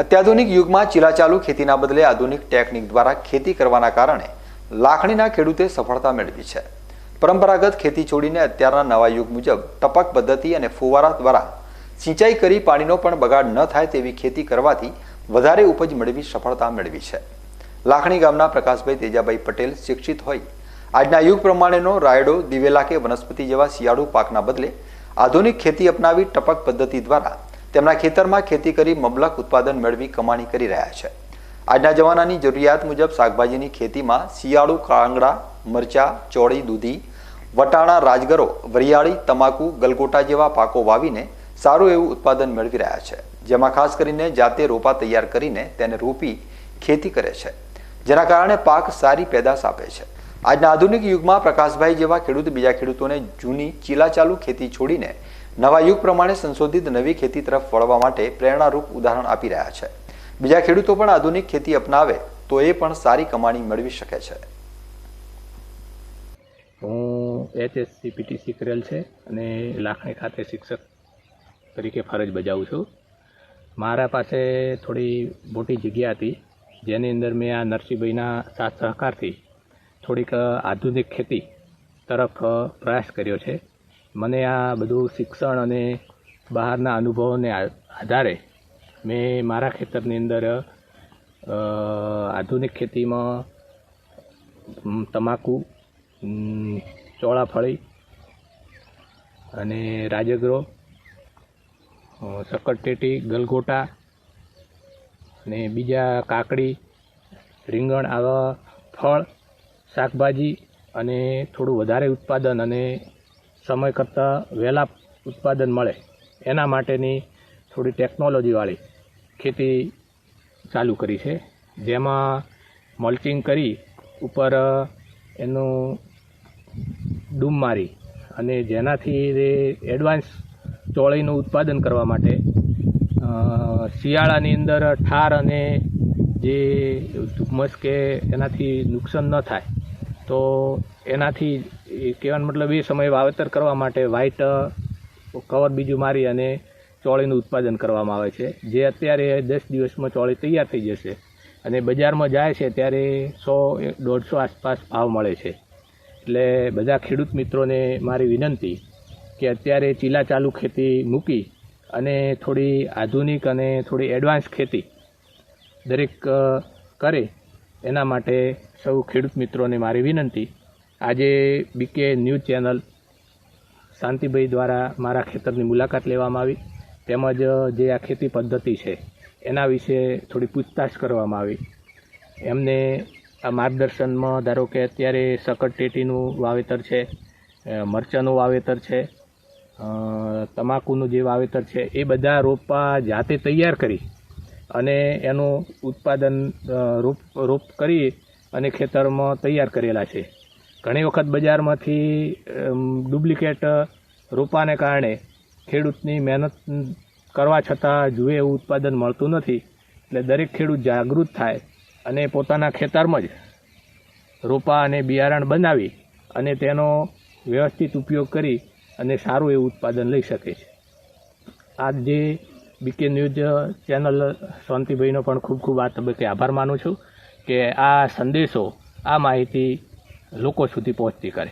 અત્યાધુનિક યુગમાં ચીલાચાલુ ખેતીના બદલે આધુનિક ટેકનિક દ્વારા ખેતી કરવાના કારણે લાખણીના ખેડૂતે સફળતા મેળવી છે. પરંપરાગત ખેતી છોડીને અત્યારના નવા યુગ મુજબ ટપક પદ્ધતિ અને ફુવારા દ્વારા સિંચાઈ કરી પાણીનો પણ બગાડ ન થાય તેવી ખેતી કરવાથી વધારે ઉપજ મેળવી સફળતા મેળવી છે. લાખણી ગામના પ્રકાશભાઈ તેજાભાઈ પટેલ શિક્ષિત હોય. આજના યુગ પ્રમાણેનો રાયડો, દિવેલા કે વનસ્પતિ જેવા શિયાળુ પાકના બદલે આધુનિક ખેતી અપનાવી ટપક પદ્ધતિ દ્વારા તેમના ખેતરમાં ખેતી કરી મબલક ઉત્પાદન મેળવી કમાણી કરી રહ્યા છે. આજના જમાનાની જરૂરિયાત મુજબ શાકભાજીની ખેતીમાં શિયાળુ, કાંગડા, મરચા, ચોળી, દૂધી, વટાણા, રાજગરો, વરિયાળી, તમાકુ, ગલગોટા જેવા પાકો વાવીને સારું એવું ઉત્પાદન મેળવી રહ્યા છે. જેમાં ખાસ કરીને જાતે રોપા તૈયાર કરીને તેને રોપી ખેતી કરે છે. જેના કારણે પાક સારી પેદાશ આપે છે. આજના આધુનિક યુગમાં પ્રકાશભાઈ જેવા ખેડૂત બીજા ખેડૂતોને જૂની ચીલાચાલુ ખેતી છોડીને નવા યુગ પ્રમાણે સંશોધિત નવી ખેતી તરફ વળવા માટે પ્રેરણારૂપ ઉદાહરણ આપી રહ્યા છે. બીજા ખેડૂતો પણ આધુનિક ખેતી અપનાવે તો એ પણ સારી કમાણી મેળવી શકે છે. હું એચએસસી પીટીસી કરેલ છે અને લાખણી ખાતે શિક્ષક તરીકે ફરજ બજાવું છું. મારા પાસે થોડી મોટી જગ્યા હતી, જેની અંદર મેં આ નરસિંહભાઈના સાથ સહકારથી થોડીક આધુનિક ખેતી તરફ પ્રયાસ કર્યો છે. મને આ બધું શિક્ષણ અને બહારના અનુભવોને આધારે મેં મારા ખેતરની અંદર આધુનિક ખેતીમાં તમાકુ ચોળાફળી અને રાજગરો અ, ગલગોટા અને બીજા કાકડી રીંગણ આવા ફળ શાકભાજી અને થોડું વધારે ઉત્પાદન અને સમય કરતાં વહેલા ઉત્પાદન મળે. એના માટેની થોડી ટેકનોલોજીવાળી ખેતી ચાલુ કરી છે. જેમાં મલ્ચિંગ કરી ઉપર એનું ડૂમ મારી અને જેનાથી એ એડવાન્સ ચોળીનું ઉત્પાદન કરવા માટે શિયાળાની અંદર ઠાર અને જે ધુમ્મસ કે એનાથી નુકસાન ન થાય, તો એનાથી એ કહેવાનો મતલબ એ સમયે વાવેતર કરવા માટે વ્હાઇટ કવર બીજું મારી અને ચોળીનું ઉત્પાદન કરવામાં આવે છે. જે અત્યારે દસ દિવસમાં ચોળી તૈયાર થઈ જશે અને બજારમાં જાય છે ત્યારે સો દોઢસો આસપાસ ભાવ મળે છે. એટલે બધા ખેડૂત મિત્રોને મારી વિનંતી કે અત્યારે ચીલા ચાલુ ખેતી મૂકી અને થોડી આધુનિક અને થોડી એડવાન્સ ખેતી દરેક કરે એના માટે સૌ ખેડૂત મિત્રોને મારી વિનંતી આજે બીકે ન્યૂઝ ચેનલ શાંતિભાઈ દ્વારા મારા ખેતરની મુલાકાત લેવામાં આવી. તેમજ જે આ ખેતી પદ્ધતિ છે, એના વિશે થોડી પૂછતાછ કરવામાં આવી. એમને આ માર્ગદર્શનમાં, ધારો કે અત્યારે સકરટેટીનું વાવેતર છે મરચાંનું વાવેતર છે તમાકુનું જે વાવેતર છે, એ બધા રોપા જાતે તૈયાર કરી અને એનું ઉત્પાદન રોપ રોપ કરી અને ખેતરમાં તૈયાર કરેલા છે. ઘણી વખત બજારમાંથી ડુપ્લિકેટ રોપાને કારણે ખેડૂતની મહેનત કરવા છતાં જુએ એવું ઉત્પાદન મળતું નથી. એટલે દરેક ખેડૂત જાગૃત થાય અને પોતાના ખેતરમાં જ રોપા અને બિયારણ બનાવી અને તેનો વ્યવસ્થિત ઉપયોગ કરી અને સારું એવું ઉત્પાદન લઈ શકે છે. આ જે બીકે ન્યૂઝ ચેનલ શાંતિભાઈનો પણ ખૂબ ખૂબ આ તબક્કે આભાર માનું છું કે આ સંદેશો, આ માહિતી લોકો સુધી પહોંચતી કરે.